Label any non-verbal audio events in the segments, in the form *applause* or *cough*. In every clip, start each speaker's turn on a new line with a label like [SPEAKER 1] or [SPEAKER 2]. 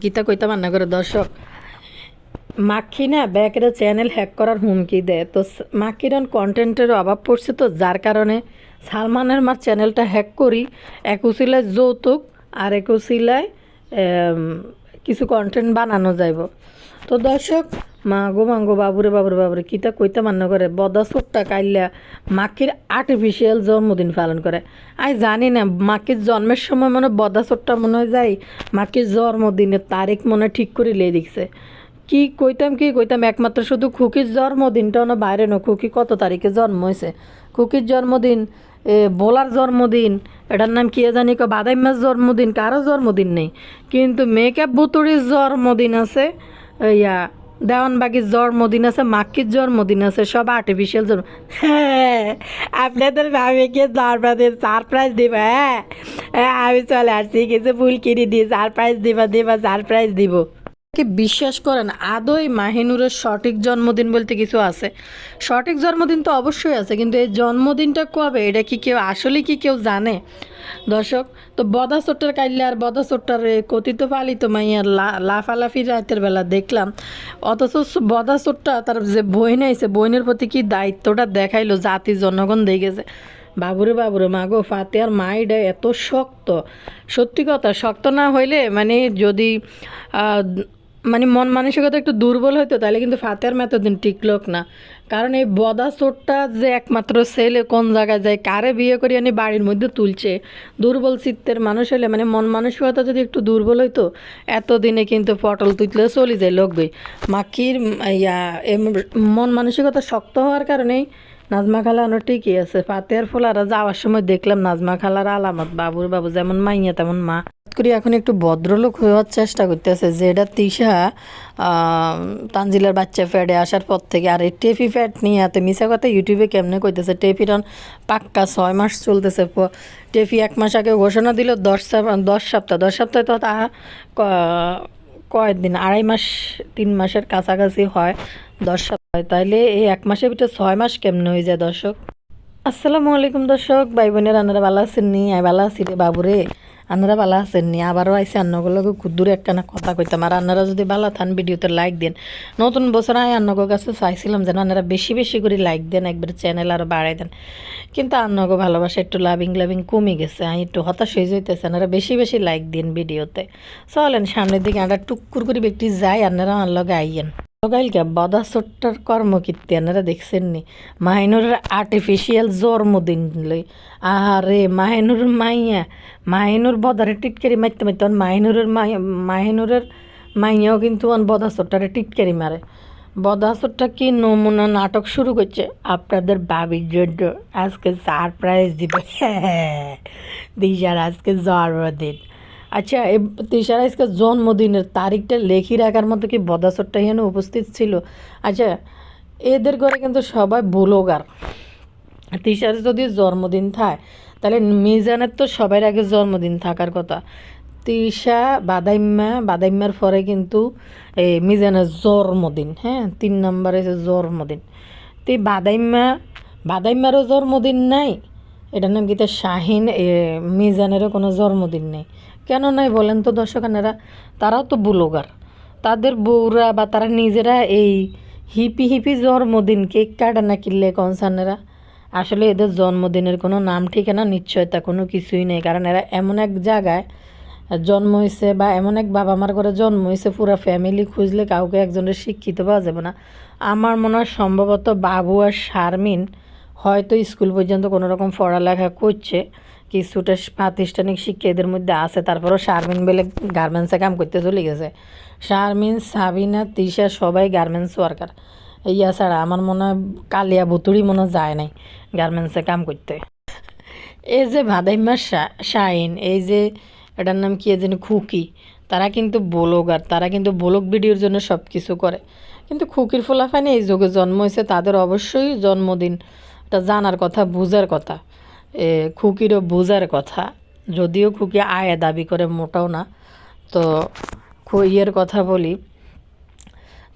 [SPEAKER 1] কিতা কইতা মান্না করে, দর্শক। মাক্ষী না ব্যাকের চ্যানেল হ্যাক করার হুমকি দেয়। তো স- মাক্ষীর কন্টেন্টের অভাব পড়ছে তো, যার কারণে সালমানের মার চ্যানেলটা হ্যাক করি, এক উচিলায় যৌতুক আর এক উচিলায় কিছু কন্টেন্ট বানানো যাইব। তো দর্শক মা গো মাঙ্গো বাবুরে বাবুরে বাবুরে কিতা কইতে মান্য করে? বদা ছোট্টা কাইল্লা মাকির আর্টিফিশিয়াল জন্মদিন পালন করে। আই জানি না মাকির জন্মের সময় মনে বদা মনে হয় যাই মাকির জন্মদিনের তারিখ মনে ঠিক করে লিয়ে দিচ্ছে কি কইতাম কি কইতাম, একমাত্র শুধু খুকির জন্মদিনটাও না, বাইরে না, খুকি কত তারিখে জন্ম হয়েছে খুকির জন্মদিন, এ, বোলার জন্মদিন, এটার নাম কি জানি কো বাদাইমার জন্মদিন, কারও জন্মদিন নেই। কিন্তু মেকআপ বুতুরির জন্মদিন আছে, ইয়া দেওয়ানবাগির জন্মদিন আছে মাক্কির জন্মদিন আছে সব আর্টিফিশিয়াল জন্ম হ্যাঁ আপনাদের ভাবিকে জন্মদিন সারপ্রাইজ দিব হ্যাঁ। হ্যাঁ, আমি চলে আসছি কিছু ফুল কিনে দিয়ে সারপ্রাইজ দিবা দিবা সারপ্রাইজ দিব। কি বিশ্বাস করেন, আদৌ মাহিনুরের সঠিক জন্মদিন বলতে কিছু আছে? সঠিক জন্মদিন তো অবশ্যই আছে, কিন্তু এই জন্মদিনটা কবে? এটা কি কেউ, আসলে কি কেউ জানে? দর্শক, তো বদা চোট্টার কাইলে আর বদা চোট্টার কথিত পালিত মাইয়ার লাফালাফি রাতের বেলা দেখলাম। অথচ বদা চোট্টা তার যে বইন আইছে বইনের প্রতি কি দায়িত্বটা দেখাইলো, জাতি জনগণ দিয়ে গেছে বাবুরে বাবুরে মা গো ফাতে আর মাইডা এত শক্ত। সত্যি কথা, শক্ত না হইলে মানে যদি মানে মন মানসিকতা একটু দুর্বল হইতো, তাহলে কিন্তু ফাতের ফাতেহার মেতদিন টিকলোক না। কারণ এই বদা চোরটা যে একমাত্র ছেলে কোন জায়গায় যায়, কারে বিয়ে করি আনি বাড়ির মধ্যে তুলছে? দুর্বল চিত্তের মানুষ হলে মানে মন মানসিকতা যদি একটু দুর্বল হইতো, এতদিনে কিন্তু পটল তুললে চলে যায় লোকগুই মাকির ইয়া মন মানসিকতা শক্ত হওয়ার কারণেই নাজমা খালা আনো ঠিকই আছে। ফাতেহার ফোলারা যাওয়ার সময় দেখলাম নাজমা খালার আলামত, বাবুর বাবু যেমন মাইয়া তেমন মা। করে এখন একটু ভদ্রলোক হওয়ার চেষ্টা করতেছে যে এটা তিশা তানজিলার বাচ্চা ফ্যাডে আসার পর থেকে। আর এই টেফি ফ্যাট নিয়ে এত মিশা কথা ইউটিউবে কেমনে কইতেছে? টেফিরন পাক্কা ছয় মাস চলতেছে। টেফি এক মাস আগে ঘোষণা দিল, দশ দশ সপ্তাহ, দশ সপ্তাহে তো তা কয়েকদিন, আড়াই মাস, তিন মাসের কাছাকাছি হয় দশ সপ্তাহ। তাইলে এই এক মাসের ভিতরে ছয় মাস কেমনে হয়ে যায় দর্শক? আসসালামু আলাইকুম দর্শক, ভাই বোনের আনারা ভালো আছেন নি? আই ভালো আছি রে বাবুরে আনারা ভালো আছেন নি? আবারও আইসি আন্নগুলোকে কুদ্দুর একখানা কথা কইতাম। আর আনারা যদি ভালো থান, ভিডিওতে লাইক দেন। নতুন বছর আই আন্নগো কাছে চাইছিলাম যেন আনারা বেশি বেশি করে লাইক দেন, একবার চ্যানেল আরও বাড়াই দেন। কিন্তু আন্নগো ভালোবাসা একটু লাভিং লাভিং কমে গেছে। আমি একটু হতাশ হয়ে যাইতেছে। আনারা বেশি বেশি লাইক দিন ভিডিওতে। চলেন, সামনের দিকে আমরা টুকুর করে ব্যক্তি যাই আনারা আমার লগে আইয়েন। বদা ছোট্টার কর্মকীর্তি আপনারা দেখছেন নি। মাহিনুরের আর্টিফিশিয়াল জন্মদিন লই। আরে মাহিনুর মাইয়া, মাহিনুর বদারে টিটকারি মারতে মারতে মাহিনুরের মাহিনুরের মাইয়াও কিন্তু অন বদা ছোট্টারে টিটকারি মারে। বদা ছোট্টা কি নমুনা নাটক শুরু করছে? আপনাদের বাবির জন্য আজকে সারপ্রাইজ দিবে। *laughs* দিশার আজকে জন্মদিন। আচ্ছা এ তিশার আজকে জন্মদিনের তারিখটা লেখি রাখার মতো কি বদাসরটা এখানে উপস্থিত ছিল? আচ্ছা এদের ঘরে কিন্তু সবাই ব্লগার। তিশার যদি জন্মদিন থাকে, তাহলে মিজানের তো সবার আগে জন্মদিন থাকার কথা। তিশা, বাদাইম্মা, বাদাইম্মার পরে কিন্তু এই মিজানের জন্মদিন হ্যাঁ তিন নম্বরে হচ্ছে জন্মদিন। তো এই বাদাইম্মা, বাদাইম্মারও জন্মদিন নাই, এটার নাম কি? তা শাহিন মিজানেরও কোনো জন্মদিন নেই। কেন নাই বলেন তো দর্শকানেরা? তারাও তো ব্লগার। তাদের বউরা বা তারা নিজেরা এই হিপি হিপি জন্মদিন কেক কাটে না কিনলে কনসার্নেরা আসলে এদের জন্মদিনের কোনো নাম ঠিকানা, নিশ্চয়তা কোনো কিছুই নেই। কারণ এরা এমন এক জায়গায় জন্ম হয়েছে বা এমন এক বাবা মার ঘরে জন্ম হয়েছে পুরো ফ্যামিলি খুঁজলে কাউকে একজনের শিক্ষিত পাওয়া যাবে না। আমার মনে হয় সম্ভবত বাবু আর শারমিন হয়তো স্কুল পর্যন্ত কোনো রকম পড়ালেখা করছে। কিছুটা প্রাতিষ্ঠানিক শিক্ষা এদের মধ্যে আছে। তারপরও শারমিন বেলে গার্মেন্টসে কাম করতে চলে গেছে। শারমিন, সাবিনা, তিশা সবাই গার্মেন্টস ওয়ার্কার ইয়া ছাড়া আমার মনে হয় কালিয়া বুতুড়ি মনে যায় নাই গার্মেন্টসে কাম করতে। এই যে ভাদাইমা শাইন, এই যে এটার নাম কি যেন খুকি, তারা কিন্তু ব্লগার, তারা কিন্তু ব্লগ ভিডিওর জন্য সব কিছু করে। কিন্তু খুকির ফোলাফানি এই যুগে জন্ম হয়েছে, তাদের অবশ্যই জন্মদিন, এটা জানার কথা, বুঝার কথা। খুকিরও বুঝার কথা। যদিও খুকি আয় দাবি করে, মোটাও না। তো খু- ইয়ের কথা বলি,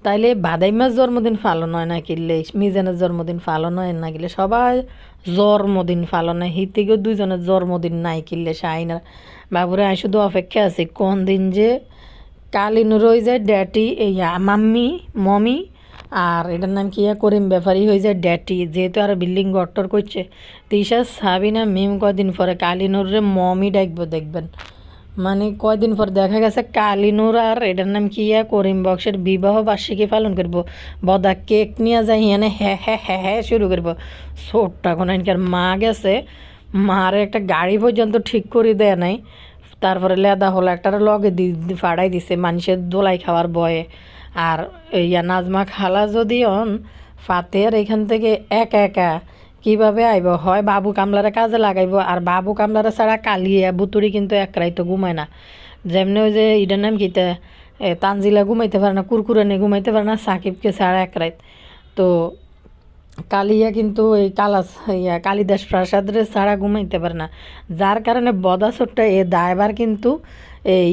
[SPEAKER 1] তাইলে বাদাইমার জন্মদিন পালন হয় না কিনলে, মিজানের জন্মদিন পালন হয় না কিনলে, সবাই জন্মদিন পালন হয়। হিতিকেও দুইজনের জন্মদিন নাই কিনলে শাহিনার বাবুরে আমি শুধু অপেক্ষা আছি, কোন দিন যে কালিনুর হয়ে যায় ড্যাটি ইয়া মাম্মি, মমি আর এটার নাম কি করিম? ব্যাপারই হয়ে যায় ড্যাটি। যেহেতু আর বিল্ডিং গট্টর করছে তিশা সাবিনা মিম কদিন পরে কালিনুরে মমি ডাকবো দেখবেন। মানে কয়দিন পর দেখা গেছে কালিনুর আর এটার নাম কি ইয়া করিম? বক্সের বিবাহ বার্ষিকী পালন করব। বদা কেক নিয়ে যাই এনে হ্যাঁ হ্যাঁ হ্যাঁ শুরু করব। ছোট্টা কোনো এনকার মা গেছে, মার একটা গাড়ি পর্যন্ত ঠিক করে দেয় নাই। তারপরে লেদা হলো একটার লগে দি- ফাড়াই দিছে, মানুষের দোলাই খাওয়ার বয়ে আর ইয়া নাজমা খালা যদি অন ফাতের এখান থেকে একা একা কীভাবে আইব? হয় বাবু কামলারে কাজে লাগাইব, আর বাবু কামলারে ছাড়া কালিয়া বুতুরি কিন্তু এক রাইতো ঘুমায় না। যেমনি ওই যে ইটার নাম কিতা তানজিলা ঘুমাইতে পারে না, কুরকুরানি ঘুমাইতে পারে না, সাকিবকে ছাড়া এক রাইত। তো কালিয়া কিন্তু এই কালাস, ইয়া কালিদাস প্রাসাদের ছাড়া ঘুমাইতে পারে না। যার কারণে বদাসরটা এ দায়বার কিন্তু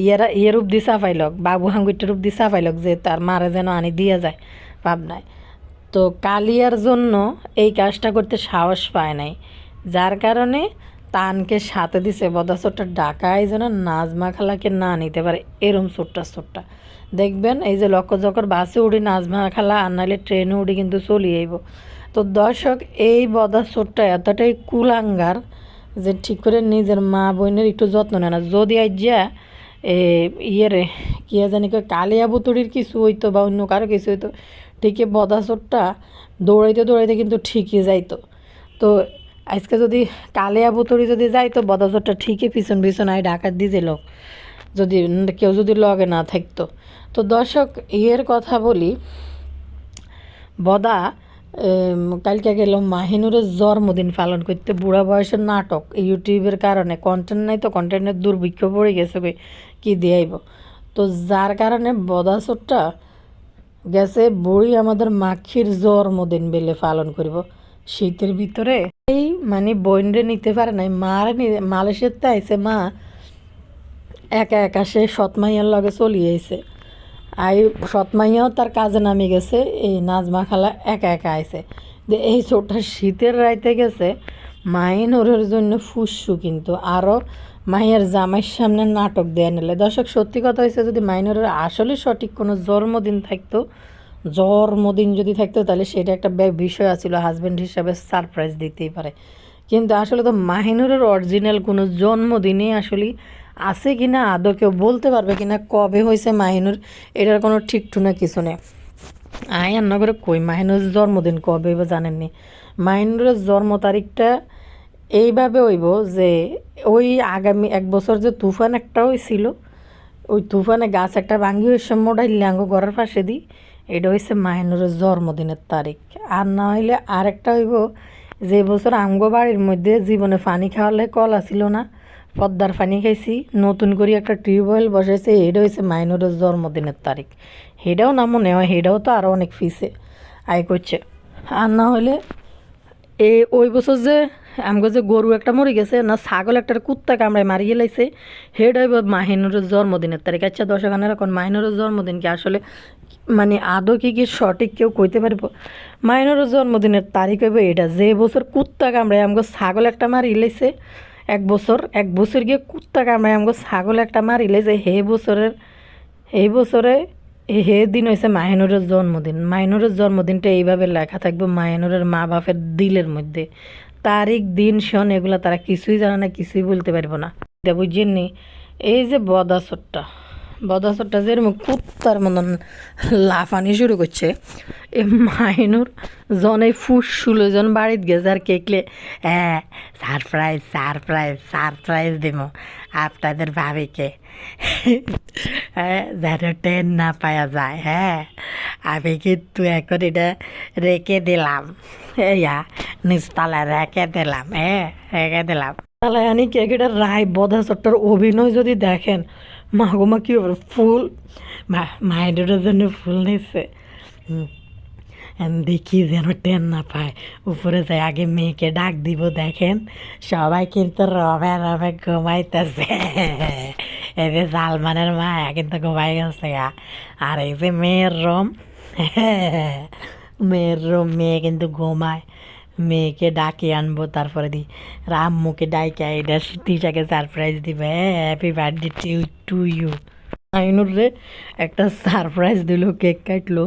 [SPEAKER 1] ইয়েরা ইয়ে রূপ দি সাফাইলক বাবু হাঙ্গুইটের রূপ দি সাফাইলক যে তার মারে যেন আনি দিয়ে যায় পাবনায় তো কালিয়ার জন্য এই কাজটা করতে সাহস পায় নাই যার কারণে তানকে সাথে দিছে বদাসরটা ডাকায় যেন নাজমা খালাকে না নিতে পারে, এরম ছোট্টা ছোট্টা। দেখবেন এই যে লক্ষ জকর বাসে উড়ি নাজমা খালা, আর নাহলে ট্রেনে উড়ি কিন্তু চলি আইব। তো দর্শক, এই বদাসরটা এতটাই কুলাঙ্গার যে ঠিক করে নিজের মা বোনের একটু যত্ন নেয় না। যদি আইজা এ ইয়েরে, কি জানি, কয় কালিয়া বুতুড়ির কিছু হইতো বা অন্য কারও কিছু হইতো, ঠিকই বদাসরটা দৌড়াইতে দৌড়াইতে কিন্তু ঠিকই যাইতো। তো আজকে যদি কালিয়া বুতুড়ি যদি যাইতো বদাসরটা ঠিকই পিছন পিছন আই ডাকাত দিয়ে লোক যদি কেউ যদি লগে না থাকতো। তো দর্শক, ইয়ের কথা বলি, বদা কালকে গেল মাহিনুরের জন্মদিন পালন করতে। বুড়া বয়সের নাটক। ইউটিউবের কারণে কন্টেন্ট নাই তো কন্টেন্টের দুর্ভিক্ষ পড়ে গেছে কি দিয়াইব তো যার কারণে বদাসরটা গেছে, বুড়ি আমাদের মাখির জন্মদিন বেলে পালন করব। শীতের ভিতরে এই মানে বইনরে নিতে পারে নাই, মারে মালয়েশিয়াতে আইছে মা। একা একা সে সৎমাইয়ার লগে চলিয়ে আইছে আই সৎমাইয়াও তার কাজে নামে গেছে, এই নাজমা খালা একা একা আইছে। যে এই ছোটটা শীতের রাইতে গেছে মাইনুরের জন্য ফুসু কিন্তু। আরও মাইয়ের জামাইয়ের সামনে নাটক দেয়া নিলে। দর্শক, সত্যি কথা হয়েছে যদি মাইনুরের আসলে সঠিক কোনো জন্মদিন থাকতো, জন্মদিন যদি থাকতো, তাহলে সেটা একটা বিষয় আছিল হাজব্যান্ড হিসাবে সারপ্রাইজ দিতেই পারে। কিন্তু আসলে তো মাহিনুরের অরিজিনাল কোনো জন্মদিনই আসলে আছে কি না আদৌ কেউ বলতে পারবে কি না কবে হয়েছে মাহিনুর, এটার কোনো ঠিক টুনা কিছু নেই। আয় রান্না করে কই মাহিনুরের জন্মদিন, কবে বা জানেননি? মাহিনুরের জন্ম তারিখটা এইভাবে হইব যে ওই আগামী এক বছর যে তুফান একটা হয়েছিল ওই তুফানে গাছ একটা ভাঙ্গি ওই সময় ল্যাঙ্গ ঘরের পাশে দিই এটা হয়েছে মাহিনুরের জন্মদিনের তারিখ। আর না হইলে আরেকটা হইব যে বছর আমগো বাড়ির মধ্যে জীবনে পানি খাওয়ালে কল আসিল না পদ্মার পানি খাইছি, নতুন করে একটা টিউবওয়েল বসাইছে এটা হয়েছে মাইনুরের জন্মদিনের তারিখ। সেটাও না মনে হয় সেটাও তো আরও অনেক ফিসে। আয় করছে আর না হলে এ ওই বছর যে আমগো যে গরু একটা মরে গেছে না ছাগল একটা কুত্তা কামড়ায় মারিয়ে লাইছে সেটাই মাহিনুরের জন্মদিনের তারিখ। আচ্ছা দর্শকানের এখন মাহিনুরের জন্মদিন কি আসলে মানে আদৌ কি কি সঠিক কেউ কইতে পারব? মাহিনুরের জন্মদিনের তারিখ হইব এটা যে বছর কুত্তা কামড়ায় আমগো ছাগল একটা মারিয়ে লাইছে এক বছর এক বছর গিয়ে কুত্তা কামড়ায় আমাকে ছাগল একটা মারিলে যে হে বছরের এই বছরে হে দিন হয়েছে মাহিনুরের জন্মদিন। মাহিনুরের জন্মদিনটা এইভাবে লেখা থাকবে মাহিনুরের মা বাপের দিলের মধ্যে। তারিখ, দিন, সন, এগুলো তারা কিছুই জানে না, কিছুই বলতে পারব না। বুঝছেন এই যে বদাসরটা। বদাসরটা যেরকম কুত্তার মতন লাফানি শুরু করছে, এ মাইনুর জনে ফুস শুলো জন বাড়িতে গেছে আর কেকলে হ্যাঁ সারপ্রাইজ সারপ্রাইজ সারপ্রাইজ দিব আপনাদের ভাবিকে। হ্যাঁ যেন টেন না পাওয়া যায় হ্যাঁ আমি কিন্তু এখন এটা রেখে দিলাম। এইয়া নিচতলায় রেখে দিলাম হ্যাঁ রেখে দিলাম। আনি কেকেটা রায় বধা চট্টর অভিনয় যদি দেখেন? মা গো মা কী হবে ফুল? মা মায়ের জন্য ফুল নিচ্ছে দেখি যেন টেন না পায়। উপরে যাই আগে মেয়েকে ডাক দিব দেখেন। সবাই কিন্তু রবে রবে ঘুমাইতেছে। এই যে সালমানের মা কিন্তু ঘুমাই গেছে। আর এই যে মেয়ের রুম *laughs* মেয়ের রুম মেয়ে কিন্তু ঘুমায়। মেয়েকে ডাকে আনব, তারপরে দি রাম্মুকে ডাইকে এটা তিশাকে সারপ্রাইজ দিবে happy birthday to to you রে, একটা সারপ্রাইজ দিল, কেক কাটলো।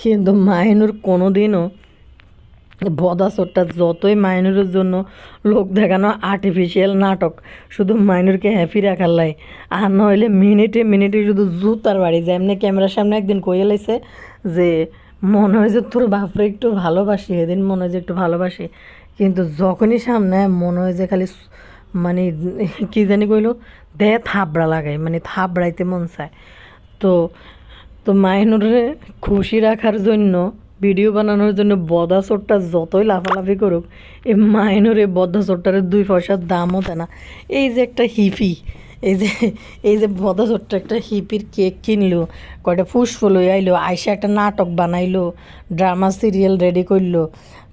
[SPEAKER 1] কিন্তু মাইনুর কোনো দিনও বদাসরটা যতই মাইনুরের জন্য লোক দেখানো আর্টিফিশিয়াল নাটক, শুধু মাইনুরকে হ্যাপি রাখার লাই। আর নইলে মিনিটে মিনিটে শুধু জুতার বাড়ি যায় এমনি ক্যামেরার সামনে একদিন কয়ে লাইছে যে মনে হয় যে তোর বাপরে একটু ভালোবাসি, এদিন মনে হয় যে একটু ভালোবাসি। কিন্তু যখনই সামনে মনে হয় যে খালি মানে কি জানি কইলো, দে থাবড়া লাগাই মানে থাবড়াইতে মন চায়। তো তো মাইনুরে খুশি রাখার জন্য, ভিডিও বানানোর জন্য বদা চোরটা যতই লাফালাফি করুক এই মাইনুর বদা চোরটার দুই পয়সার দামও দেয় না। এই যে একটা হিপি এই যে এই যে বদা ছোট্ট একটা হিপির কেক কিনলো, কয়টা ফুসফুল হয়ে আইলো, আইসা একটা নাটক বানাইলো ড্রামা সিরিয়াল রেডি করল।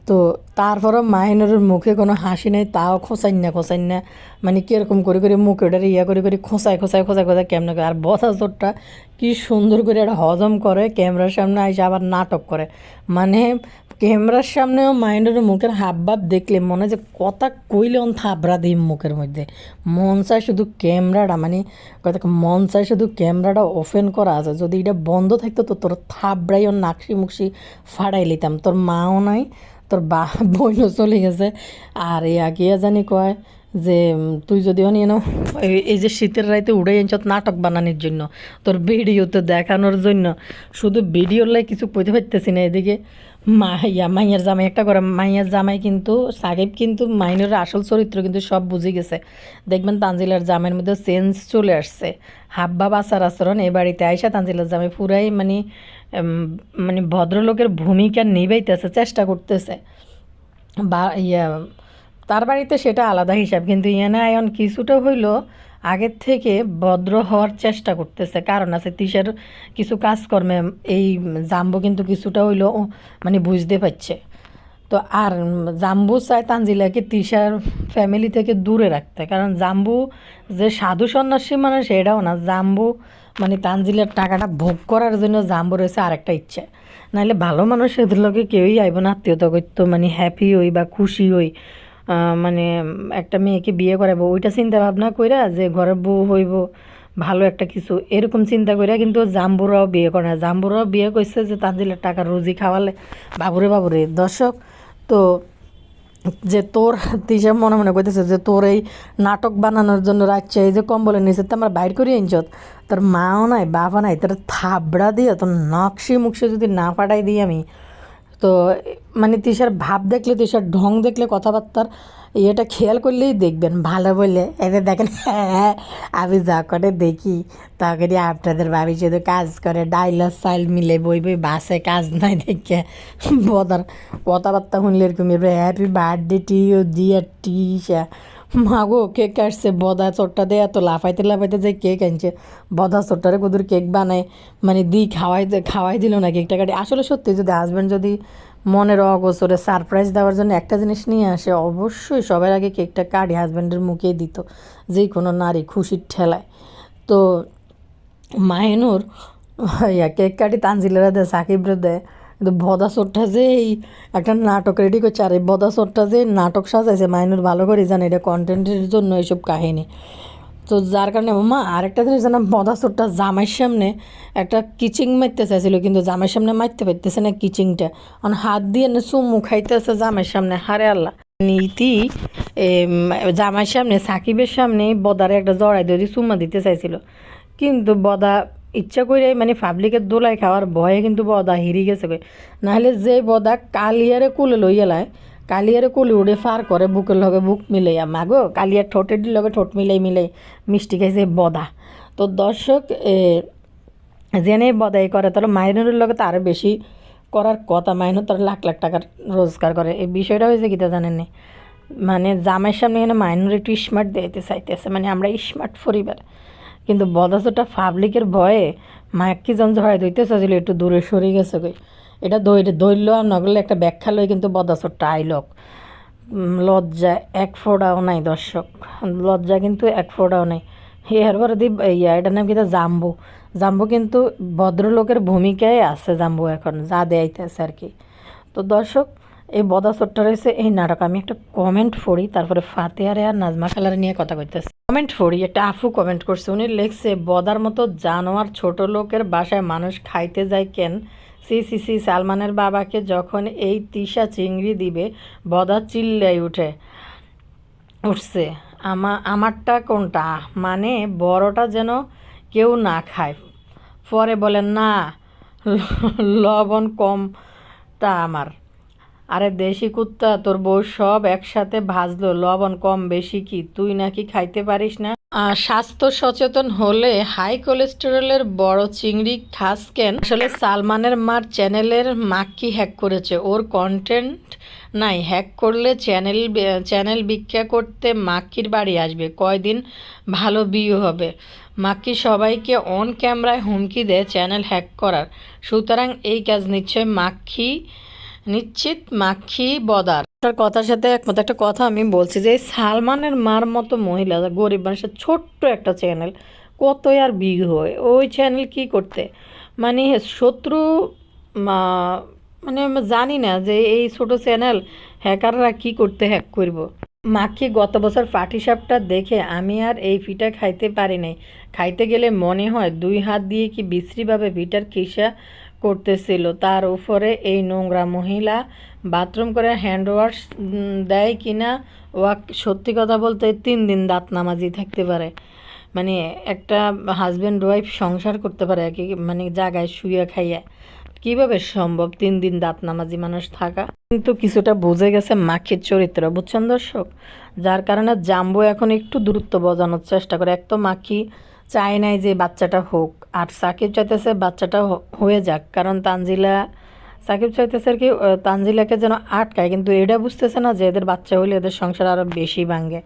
[SPEAKER 1] তো তারপরও মাহিনুরের মুখে কোনো হাসি নেই, তাও খোঁচাই না খোঁচাই না। মানে কীরকম করে করে মুখে ওটার ইয়া করে করে খোঁচায় খোঁচায় খোঁচায় খোঁচায় কেমন করে। আর বসা চোরটা কি সুন্দর করে এটা হজম করে, ক্যামেরার সামনে আইসা আবার নাটক করে। মানে ক্যামেরার সামনেও মাইন্ডের মুখের হাব ভাব দেখলে মনে যে কথা কইলে অন থাবড়া দিই মুখের মধ্যে। মন চায় শুধু ক্যামেরাটা মানে কথা মন চায় শুধু ক্যামেরাটা ওপেন করা আছে। যদি এটা বন্ধ থাকতো তো তোর থাবড়াই ওর নাকশি মুকশি ফাড়াই লিতাম। তোর মাও নাই, তোর বা *laughs* বইনও চলে গেছে। আর এই আগিয়া জানি কয় যে তুই যদি এনো এই- যে শীতের রাইতে উড়ে এনছত নাটক বানানোর জন্য, তোর ভিডিওতে দেখানোর জন্য, শুধু ভিডিওর লাই কিছু কইতে পারতেছি না এদিকে। মা, ইয়া, মাইয়ার জামাই, একটা করে মাইয়ার জামাই কিন্তু, সাকিব কিন্তু মাইনের আসল চরিত্র কিন্তু সব বুঝে গেছে। দেখবেন তানজিলার জামাইয়ের মধ্যে চেঞ্জ চলে আসছে। হাব ভাব আচার আচরণ, এ বাড়িতে আইসা তানজিলার জামাই পুরাই মানে মানে ভদ্রলোকের ভূমিকা নিবাইতেছে চেষ্টা করতেছে। বা, ইয়া, তার বাড়িতে সেটা আলাদা হিসাব, কিন্তু ইয়ানা আয়ন কিছুটা হইল আগের থেকে ভদ্র হওয়ার চেষ্টা করতেছে। কারণ আছে তিশার কিছু কাজকর্মে এই জাম্বু কিন্তু কিছুটা হইল মানে বুঝতে পারছে। তো আর জাম্বু চায় তানজিলাকে তিশার ফ্যামিলি থেকে দূরে রাখতে। কারণ জাম্বু যে সাধু সন্ন্যাসী মানে সেটাও না। জাম্বু মানে তানজিলার টাকাটা ভোগ করার জন্য জাম্বু রয়েছে আরেকটা ইচ্ছে। নাহলে ভালো মানুষ এদের লোকে কেউই আইব না, আত্মীয়তা করতো মানে হ্যাপি হই বা খুশি হই। মানে একটা মেয়েকে বিয়ে করাবো ওইটা চিন্তা ভাবনা কইরা যে ঘরের বউ হইব, ভালো একটা কিছু, এরকম চিন্তা কইরা কিন্তু জাম্বুরাও বিয়ে করে না। জাম্বুরাও বিয়ে করছে যে তানজিলের টাকা রুজি খাওয়ালে, বাবুরে বাবুরে। দর্শক, তো যে তোর তিসা মনে মনে কইতেছে যে তোর এই নাটক বানানোর জন্য রাখছে, এই যে কম্বলের নিচে তো আমার বাইর করি আনছত তোর মাও নাই, বাবা নাই, তোর থাবড়া দিয়ে তোর নকশি মুখশি যদি না পাঠাই দিই আমি তো মানে তিশার ভাব দেখলে, তিশার ঢং দেখলে কথাবার্তার ইয়েটা খেয়াল করলেই দেখবেন, ভালো বলে। এদের দেখেন হ্যাঁ আমি যা করে দেখি, তখনই আপনাদের বাড়ি শুধু কাজ করে ডাইলস সাইল মিলে বই বই বাসে, কাজ নাই দেখে। বদার কথাবার্তা শুনলে এরকম হ্যাপি বার্থডে টি ও ডিয়ার টিশা মাগো, কেক আসছে। বদা চোরটা দিয়ে এত লাফাইতে লাফাইতে যে কেক আনছে। বদা চোরটারে কুদুর কেক বানায়। মানে দি খাওয়াই খাওয়াই দিল না কেকটা কাটি। আসলে সত্যি, যদি হাজব্যান্ড যদি মনের অগোচরে সারপ্রাইজ দেওয়ার জন্য একটা জিনিস নিয়ে আসে, অবশ্যই সবার আগে কেকটা কাটি হাজব্যান্ডের মুখেই দিত। যে কোনো নারী খুশির ঠেলায়। তো মাহিনুর ইয়া, কেক কাটি তানজিলেরা দেয় সাকিবরে দেয় কিন্তু বদা চোরটা যে এই একটা নাটক রেডি করছে, আর এই বদা চোরটা যে নাটক সাজাইছে মাইনুর ভালো করে জানে, এটা কন্টেন্টের জন্য এইসব কাহিনী। তো যার কারণে মামা আরেকটা জিনিস জানা, বদা চোরটা জামাইয়ের সামনে একটা কিচিং মারতে চাইছিল, কিন্তু জামাইয়ের সামনে মারতে পারতেছে না কিচিংটা। কারণ হাত দিয়ে না চুমু খাইতেছে জামাইয়ের সামনে, হারে আল্লাহ। নীতি জামাইয়ের সামনে, সাকিবের সামনে বদারে একটা জড়াই দিয়ে চুমা দিতে চাইছিল। কিন্তু বদা ইচ্ছা করে মানে পাবলিকের দোলাই খাওয়ার ভয়ে কিন্তু বদা হিরি গেছে নাহলে যে বদা কালিয়ারে কুলে লই গেলায় কালিয়ারে কুলে উড়ে ফার করে, বুকের লগে বুক মিলাইয়া। মাগো, কালিয়ার ঠোঁটের লগে ঠোঁট মিলাই মিলাই মিষ্টি খাইছে বদা। তো দর্শক জেনে বদাই করে, তাহলে মাইনুরের লগে তো আরও বেশি করার কথা। মাইনুর তার লাখ লাখ টাকার রোজগার করে। এই বিষয়টা হয়েছে কি জানেন নি? মানে জামাইয়ের সামনে এখানে মাইনুর একটু স্মার্ট দিতে চাইতেছে। মানে আমরা স্মার্ট পরিবার। কিন্তু বদাসটা পাবলিকের ভয়ে মায়াক্কি জন ঝড়াই দইতে চাইছিল একটু দূরে সরে গেছে কই। এটা দই ধরল আর নগলে একটা ব্যাখ্যা লই কিন্তু বদাসটা আইলক লজ্জা এক ফোঁটাও নাই দর্শক। লজ্জা কিন্তু এক ফোঁটাও নাই। হে এরপরে দি ইয়া এটার নাম কিন্তু জাম্বু। জাম্বু কিন্তু ভদ্রলোকের ভূমিকায় আছে, জাম্বু এখন, যা দেয়াইতেছে আর কি। তো দর্শক এই বদা বদাসরটা রয়েছে এই নাটক। আমি একটা কমেন্ট পড়ি, তারপরে ফাতেহারে আর নাজমা খালারে নিয়ে কথা কইতেছি। কমেন্ট পড়ি, একটা আফু কমেন্ট করছে। উনি লিখছে, বদার মতো জানোয়ার ছোট লোকের বাসায় মানুষ খাইতে যায় কেন? সি সি সি, সালমানের বাবাকে যখন এই তিশা চিংড়ি দিবে, বদা চিল্লাই উঠে, উঠছে, আমা, আমারটা কোনটা? মানে বড়টা যেন কেউ না খায়। পরে বলেন, না লবণ কমটা আমার। আরে দেশি কুত্তা, তোর বউ সব একসাথে ভাজলো, লবণ কম বেশি কি? তুই নাকি খাইতে পারিস না? স্বাস্থ্য সচেতন হলে হাই কোলেস্টেরলের বড় চিংড়ি খাস কেন? আসলে সালমানের মার চ্যানেলের মাক্কি হ্যাক করেছে। ওর কন্টেন্ট নাই। হ্যাক করলে চ্যানেল চ্যানেল ভিক্ষা করতে মাক্কির বাড়ি আসবে। কয়দিন ভালো বিয়ে হবে? মাক্কি সবাইকে অন ক্যামেরায় হুমকি দেয় চ্যানেল হ্যাক করার। সুতরাং এই কাজ নিশ্চয় মাক্কি নিশ্চিত মাখি বদার। তার কথার সাথে একমত, একটা কথা আমি বলছি যে, সালমানের মার মতো মহিলা, গরিব মানুষের ছোট্ট একটা চ্যানেল কতই আর বিগ হয়। ওই চ্যানেল কি করতে? মানে শত্রু মানে জানি না যে, এই ছোট চ্যানেল হ্যাকাররা কি করতে হ্যাক করব। মাখি গত বছর পাটিসাপটা দেখে আমি আর এই পিঠা খাইতে পারি নাই। খাইতে গেলে মনে হয় দুই হাত দিয়ে কি বিশ্রীভাবে পিঠার খিসা করতেছিল। তার উপরে এই নোংরা মহিলা বাথরুম করে হ্যান্ড ওয়াশ দেয় কিনা ওয়া সত্যি কথা বলতে তিন দিন দাঁত নামাজি থাকতে পারে। মানে একটা হাজব্যান্ড ওয়াইফ সংসার করতে পারে কি মানে জায়গায় শুয়ে খাইয়া। কীভাবে সম্ভব তিন দিন দাঁত নামাজি মানুষ থাকা? কিন্তু কিছুটা বুঝে গেছে মাখির চরিত্র, বুঝছেন দর্শক? যার কারণে জাম্বু এখন একটু দূরত্ব বজানোর চেষ্টা করে। এক তো মাখি চায় নাই যে বাচ্চাটা হোক। আর সাকিব চাইতেছে বাচ্চাটা হয়ে যাক। কারণ তানজিলা, সাকিব চাইতেছে আর কি তানজিলাকে যেন আটকায়। কিন্তু এটা বুঝতেছে না যে এদের বাচ্চা হলে এদের সংসার আরও বেশি ভাঙে।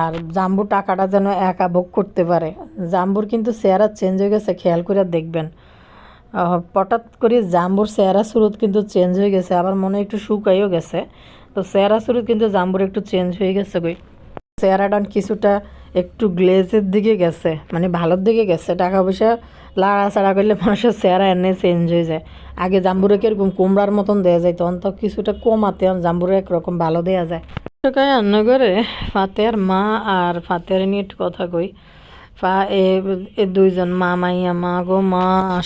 [SPEAKER 1] আর জাম্বু টাকাটা যেন একা ভোগ করতে পারে। জাম্বুর কিন্তু চেহারা চেঞ্জ হয়ে গেছে, খেয়াল করে দেখবেন। হঠাৎ করে জাম্বুর চেহারা সুরত কিন্তু চেঞ্জ হয়ে গেছে, আবার মনে একটু শুকাইও গেছে। তো চেহারা সুরত কিন্তু জাম্বুর একটু চেঞ্জ হয়ে গেছে কই চেহারাটা কিছুটা একটু গ্লেজের দিকে গেছে মানে ভালোর দিকে গেছে। টাকা পয়সা লাড়াচাড়া করলে মানুষের চেহারা এনে চেঞ্জ হয়ে যায়। আগে জাম্বুরে কীরকম কুমড়ার মতন দেওয়া যায় তখন তো কিছুটা কমাতে জাম্বুরে একরকম ভালো দেওয়া যায়। সকালে রান্না করে ফাতেহার মা আর ফাতেহার নিয়ে একটু কথা কই। ফা, এ দুইজন মা, মাইয়া, মা গো, মা,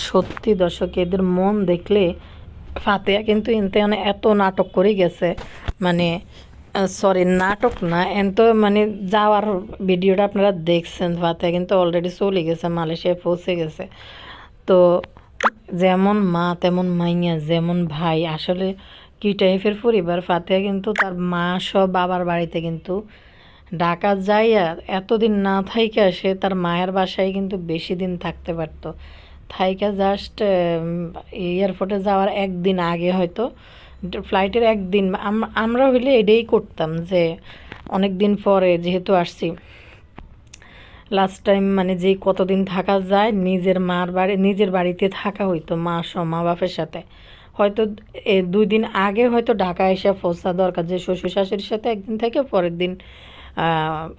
[SPEAKER 1] সত্যি দর্শক, এদের মন দেখলে ফাতেহা কিন্তু মানে এত নাটক করে গেছে। মানে সরি নাটক না এত মানে যাওয়ার ভিডিওটা আপনারা দেখছেন ফাতেহা কিন্তু অলরেডি চলে গেছে, মালয়েশিয়ায় পৌঁছে গেছে। তো যেমন মা, তেমন মাইয়া, যেমন ভাই, আসলে কি টাইপের পরিবার? ফাতেহা কিন্তু তার মা সব বাবার বাড়িতে কিন্তু ঢাকা যাইয়া এতদিন না থাইকা সে তার মায়ের বাসায় কিন্তু বেশি দিন থাকতে পারতো। থাইকা জাস্ট এয়ারপোর্টে যাওয়ার একদিন আগে হয়তো ফ্লাইটের একদিন, আম- আমরা হইলে এটাই করতাম যে অনেক দিন পরে যেহেতু আসছি লাস্ট টাইম মানে যেই কতদিন থাকা যায় নিজের মার বাড়ি, নিজের বাড়িতে থাকা হইতো মা সহ মা বাপের সাথে। হয়তো দুই দিন আগে হয়তো ঢাকা এসে পৌঁছা দরকার যে শ্বশুর শাশুড়ির সাথে একদিন থেকে পরের দিন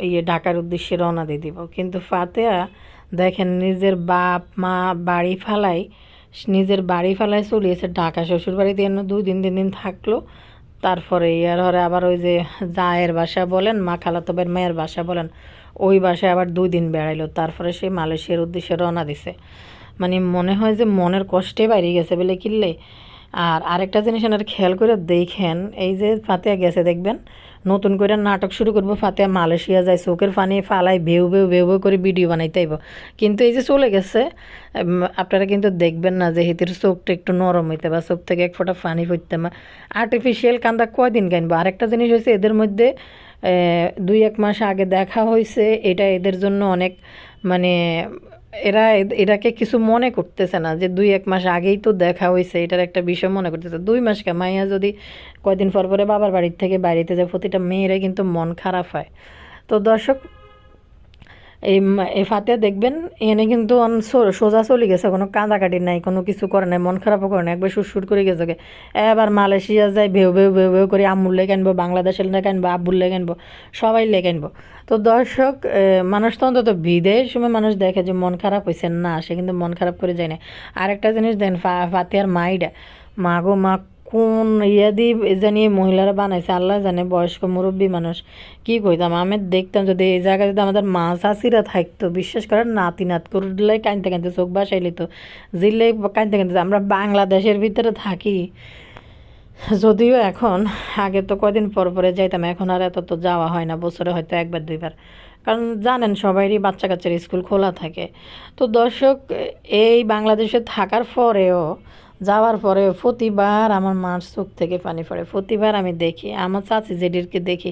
[SPEAKER 1] ইয়ে ঢাকার উদ্দেশ্যে রওনা দিয়ে দিব। কিন্তু ফাতেহা দেখেন নিজের বাপ, মা বাড়ি ফালাই নিজের বাড়ি ফেলায় চলিয়েছে, ঢাকা শ্বশুর বাড়িতে এনে দুই দিন, তিন দিন থাকল। তারপরে ইয়ার হরে আবার ওই যে জায়ের বাসা বলেন, মা খালাতবের মায়ের বাসা বলেন, ওই বাসায় আবার দুই দিন বেড়াইলো। তারপরে সে মালয়েশিয়ার উদ্দেশ্যে রওনা দিছে। মানে মনে হয় যে মনের কষ্টে বাইরে গেছে বলে কিনলে আর আরেকটা জিনিস এনার খেয়াল করে দেখেন, এই যে ফাতেয়া গেছে দেখবেন, নতুন করে নাটক শুরু করব ফাতেয়া মালয়েশিয়া যায়, চোখের পানি ফালাই ভেউ ভেউ ভেউ ভেউ করে ভিডিও বানাইতে আইব। কিন্তু এই যে চলে গেছে আপনারা কিন্তু দেখবেন না যে হিতির চোখটা একটু নরম হইতে বা চোখ থেকে এক ফোঁটা পানি পড়তে মা আর্টিফিশিয়াল কান্দা কয়দিন কানবো আরেকটা জিনিস হয়েছে এদের মধ্যে দুই, এক মাস আগে দেখা হয়েছে এটা এদের জন্য অনেক মানে এরা এটাকে কিছু মনে করতেছে না যে দুই এক মাস আগেই তো দেখা হয়েছে এটার একটা বিষয় মনে করতেছে। দুই মাস কে, মাইয়া যদি কয়দিন পর পরে বাবার বাড়ির থেকে বাড়িতে যায় প্রতিটা মেয়েরাই কিন্তু মন খারাপ হয়। তো দর্শক এই এই ফাতিয়া দেখবেন, এনে কিন্তু সোজা চলে গেছে, কোনো কাঁদাকাটি নাই, কোনো কিছু করে নাই, মন খারাপও করে না একবার সুরসুর করে গেছে। এবার মালয়েশিয়া যায়, ভেউ ভেউ ভেউ ভেউ করে আম্মুর লেগে আনব, বাংলাদেশের লেগে আনব, আব্বুর লেগে আনব, সবাই লেগে আনব তো দর্শক মানুষ তো অন্তত বিদেশ সময় মানুষ দেখে যে মন খারাপ হয়েছে না, সে কিন্তু মন খারাপ করে যায় না আরেকটা জিনিস দেন, ফা, ফাতিয়ার মাইডা, মা গো, মা কোন ইয়া দিয়ে জানি মহিলারা বানাইছে, আল্লাহ জানে, বয়স্ক মুরব্বী মানুষ। কি কইতাম, আমি দেখতাম যদি এই জায়গায় যদি আমাদের মা চাষিরা থাকতো, বিশ্বাস করেন নাতি নাত করলে কানতে কানতে চোখ বাসাইলি তো জিল্লে কানতে কানতে আমরা বাংলাদেশের ভিতরে থাকি। যদিও এখন, আগে তো কয়দিন পর পরে যাইতাম, এখন আর এত তো যাওয়া হয় না, বছরে হয়তো একবার, দুইবার। কারণ জানেন সবারই বাচ্চা কাচ্চার স্কুল খোলা থাকে। তো দর্শক, এই বাংলাদেশে থাকার পরেও যাওয়ার পরে প্রতিবার আমার মার চোখ থেকে পানি পড়ে। প্রতিবার আমি দেখি, আমার চাচি জেডিরকে দেখি।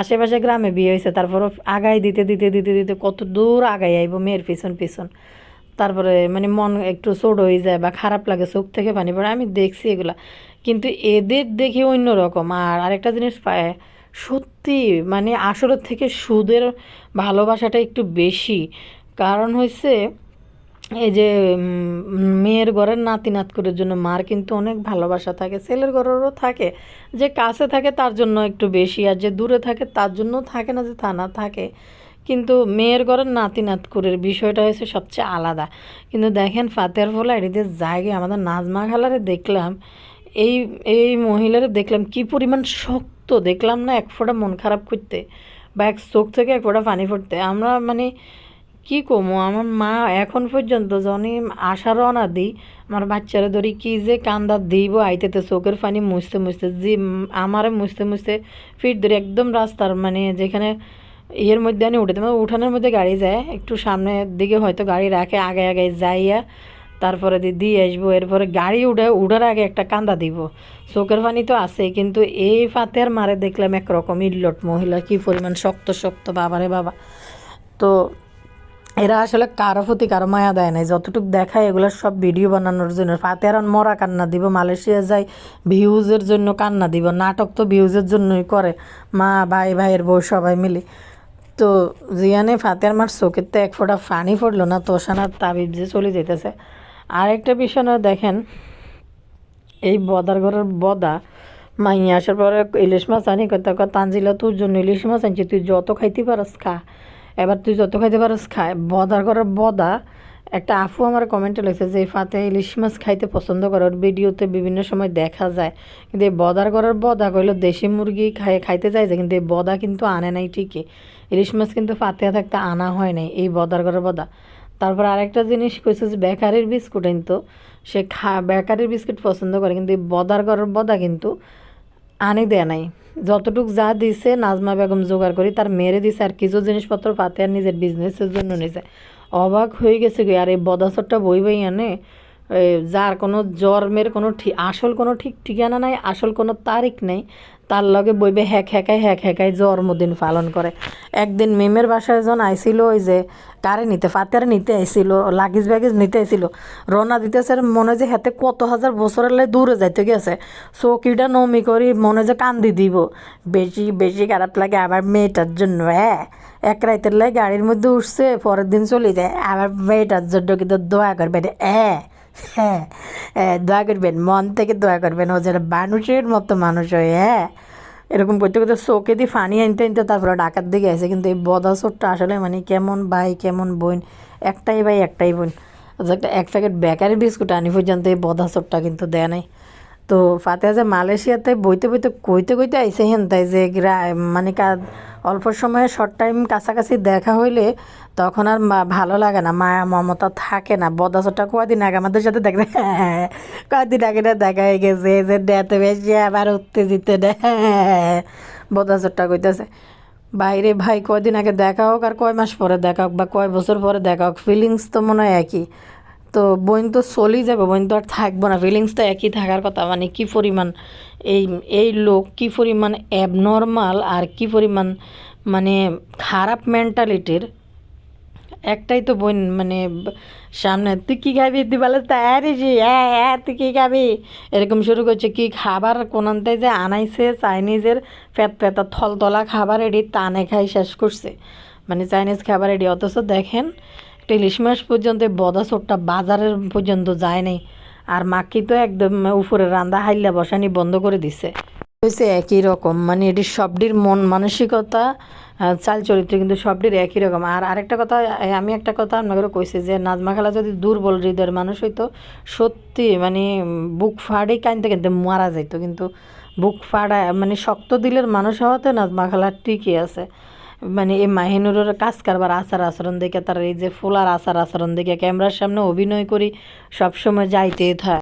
[SPEAKER 1] আশেপাশে গ্রামে বিয়ে হয়েছে, তারপরে আগাই দিতে দিতে দিতে দিতে কত দূর আগাই আইব মেয়ের পিছন পিছন। তারপরে মানে মন একটু চোট হয়ে যায় বা খারাপ লাগে, চোখ থেকে পানি পড়ে। আমি দেখছি এগুলা। কিন্তু এদের দেখে অন্যরকম আর আরেকটা জিনিস পায়, সত্যি মানে আসলের থেকে সুদের ভালোবাসাটা একটু বেশি। কারণ হয়েছে এই যে মেয়ের ঘরের নাতি নাত করার জন্য মার কিন্তু অনেক ভালোবাসা থাকে, ছেলের ঘরেরও থাকে। যে কাছে থাকে তার জন্য একটু বেশি, আর যে দূরে থাকে তার জন্য থাকে না যে তা না থাকে। কিন্তু মেয়ের ঘরের নাতি নাত করের বিষয়টা হয়েছে সবচেয়ে আলাদা। কিন্তু দেখেন ফাতেহার ফলে এটিতে জায়গায় আমাদের নাজমা খালারে দেখলাম, এই এই মহিলারে দেখলাম কি পরিমাণ শক্ত। দেখলাম না এক ফোঁটা মন খারাপ করতে বা এক চোখ থেকে এক ফোঁটা পানি ফুটতে আমরা মানে কি কমো? আমার মা এখন পর্যন্ত জনই আশা রওনা দিই, আমার বাচ্চারা ধরি কি যে কান্দা দিব আইতেতে চোখের পানি মুছতে মুছতে যে আমারে মুছতে মুছতে ফিট ধরে একদম রাস্তার মানে যেখানে ইয়ের মধ্যে আমি উঠে মানে উঠানের মধ্যে গাড়ি যায়, একটু সামনের দিকে হয়তো গাড়ি রাখে, আগে আগে যাইয়া তারপরে দিয়ে আসব, এরপরে গাড়ি উঠে, উঠার আগে একটা কান্দা দিব। চোখের পানি তো আছে কিন্তু এই ফাতের মারে দেখলাম একরকম ইল্লট মহিলা, কি পরিমাণ শক্ত শক্ত বাবারে বাবা। তো এরা আসলে কারও প্রতি কারও মায়া দেয় নাই। যতটুকু দেখায় এগুলো সব ভিডিও বানানোর জন্য। ফাতেহারান মরা কান্না দিব, মালয়েশিয়া যাই ভিউজের জন্য কান্না দিব। নাটক তো ভিউজের জন্যই করে। মা, ভাই, ভাইয়ের বউ সবাই মিলে। তো জিয়ানে ফাতেহার মার চোখের তো এক ফোঁটা ফানি পড়ল না, তোষানার তাবিব যে চলে যেতেছে আরেকটা বিষয় না, দেখেন, এই বদার ঘরের বদা মাইয়া আসার পরে ইলিশ মাছ আনি কথা তানজিলা, তোর জন্য ইলিশ মাছ আনছি, তুই যত খাইতে পারস খা। এবার তুই যত খাইতে পারস খায়। বদার ঘরের বদা, একটা আফু আমার কমেন্টে লিখছে যে, ফাতে ইলিশ মাছ খাইতে পছন্দ করে। ওর ভিডিওতে বিভিন্ন সময় দেখা যায়। কিন্তু এই বদার ঘরের বদা কইল দেশি মুরগি খাই খাইতে যায় যে, কিন্তু এই বদা কিন্তু আনে নাই ঠিকই। ইলিশ মাছ কিন্তু ফাতে থাকতে আনা হয় নাই এই বদার ঘরের বদা। তারপর আরেকটা জিনিস কইছে যে, বেকারির বিস্কুট কিন্তু সে খা বেকারির বিস্কুট পছন্দ করে, কিন্তু এই বদার ঘরের বদা কিন্তু আনে দেয় নাই। যতটুক যা দিছে নাজমা বেগম জোগাড় করি, তার মেরে দিছে আর কিছু জিনিসপত্র পাতে আর নিজের বিজনেসের জন্য নিছে। অবাক হয়ে গেছে আর এই বদাসরটা বই বই আনে যার কোনো জন্মের কোনো আসল কোনো ঠিক ঠিকানা নাই, আসল কোনো তারিখ নেই, তার লগে বইবে হ্যাক হ্যাকাই হ্যাক হ্যাকাই জন্মদিন পালন করে। একদিন মেমের বাসায় জন আইছিল ওই যে, কারে নিতে, ফাতের নিতে আইছিল, লাগেজ ব্যাগেজ নিতে আইছিল। দিতেছে আর মনে যে হাতে কত হাজার বছরের লাই দূরে যাইতে গেছে। চৌকিটা নমি করি মনে যে কান্দি দিব। বেশি বেশি খারাপ লাগে আবার মেয়েটার জন্য হ্যাঁ এক রাইতের লাই গাড়ির মধ্যে উঠছে, পরের দিন চলে যায়, আবার মেয়েটার জন্য কিন্তু দোয়া করবেন হ্যাঁ হ্যাঁ হ্যাঁ, দোয়া করবেন মন থেকে দয়া করবেন ও যারা মানুষের মতো মানুষ হয় হ্যাঁ। এরকম করতে করতে চোখে দিয়ে ফানি আনতে আনতে তারপরে ডাকার দিকে আসে কিন্তু এই বদা শোরটা আসলে মানে কেমন ভাই কেমন বোন একটাই ভাই একটাই বোন। আচ্ছা একটা এক প্যাকেট বেকারি বিস্কুট আনি পর্যন্ত এই বদা শোরটা কিন্তু দেয় নাই। তো ফাতে যে মালয়েশিয়াতে বইতে বইতে কইতে কইতে আইসে হেন, তাই যে মানে অল্প সময়ে শর্ট টাইম কাছাকাছি দেখা হইলে তখন আর ভালো লাগে না। মায়া মমতা থাকে না। বদাসটা কয়দিন আগে আমাদের সাথে দেখবে *laughs* কয়দিন আগে না দেখা হয়ে গেছে যে ডেতে বেশি আবার উত্তেজিত *laughs* বদাসটা কইতেছে বাইরে ভাই, কয়দিন আগে দেখা হোক আর কয় মাস পরে দেখা হোক বা কয় বছর পরে দেখা হোক ফিলিংস তো মনে হয় একই। তো বোন তো চলেই যাবে, বোন তো আর থাকব না ফিলিংস তো একই থাকার কথা মানে কি পরিমাণ এই এই লোক, কি পরিমাণ অ্যাবনর্মাল আর কি পরিমাণ মানে খারাপ মেন্টালিটির একটাই তো বোন মানে সামনে, তুই কি খাবি? তুই বলে তায়ারি যে হ্যাঁ হ্যাঁ তুই কি খাবি? এরকম শুরু করছে, কি খাবার কোনানতে যে আনাইছে? চাইনিজের পেট পেতা থলতলা খাবার এডি টানে খাই শেষ করছে মানে চাইনিজ খাবার এডি অথচ দেখেন একটা ইলিশ মাস পর্যন্ত বদা চোরটা বাজারের পর্যন্ত যায় নাই। আর মাকি তো একদম উপরে রান্দা হাইলা বসানি বন্ধ করে দিছে। হয়েছে একই রকম মানে এটি সবটির মন মানসিকতা চাল চরিত্র কিন্তু সবটির একই রকম। আর আরেকটা কথা আমি একটা কথা আপনাকে কইছি যে নাজমা খালা যদি দুর্বল হৃদয়ের মানুষ হইতো, সত্যি মানে বুক ফাড়েই কানতে কানতে মারা যাইতো। কিন্তু বুক ফাড়া মানে শক্ত দিলের মানুষ হওয়াতে নাজমা খালা ঠিকই আছে। মানে এই মাহিনুরের কাজ করবার আচার আচরণ দেখে, তার এই যে ফুলার আচার আচরণ দেখে ক্যামেরার সামনে অভিনয় করি, সবসময় যাইতে থাকে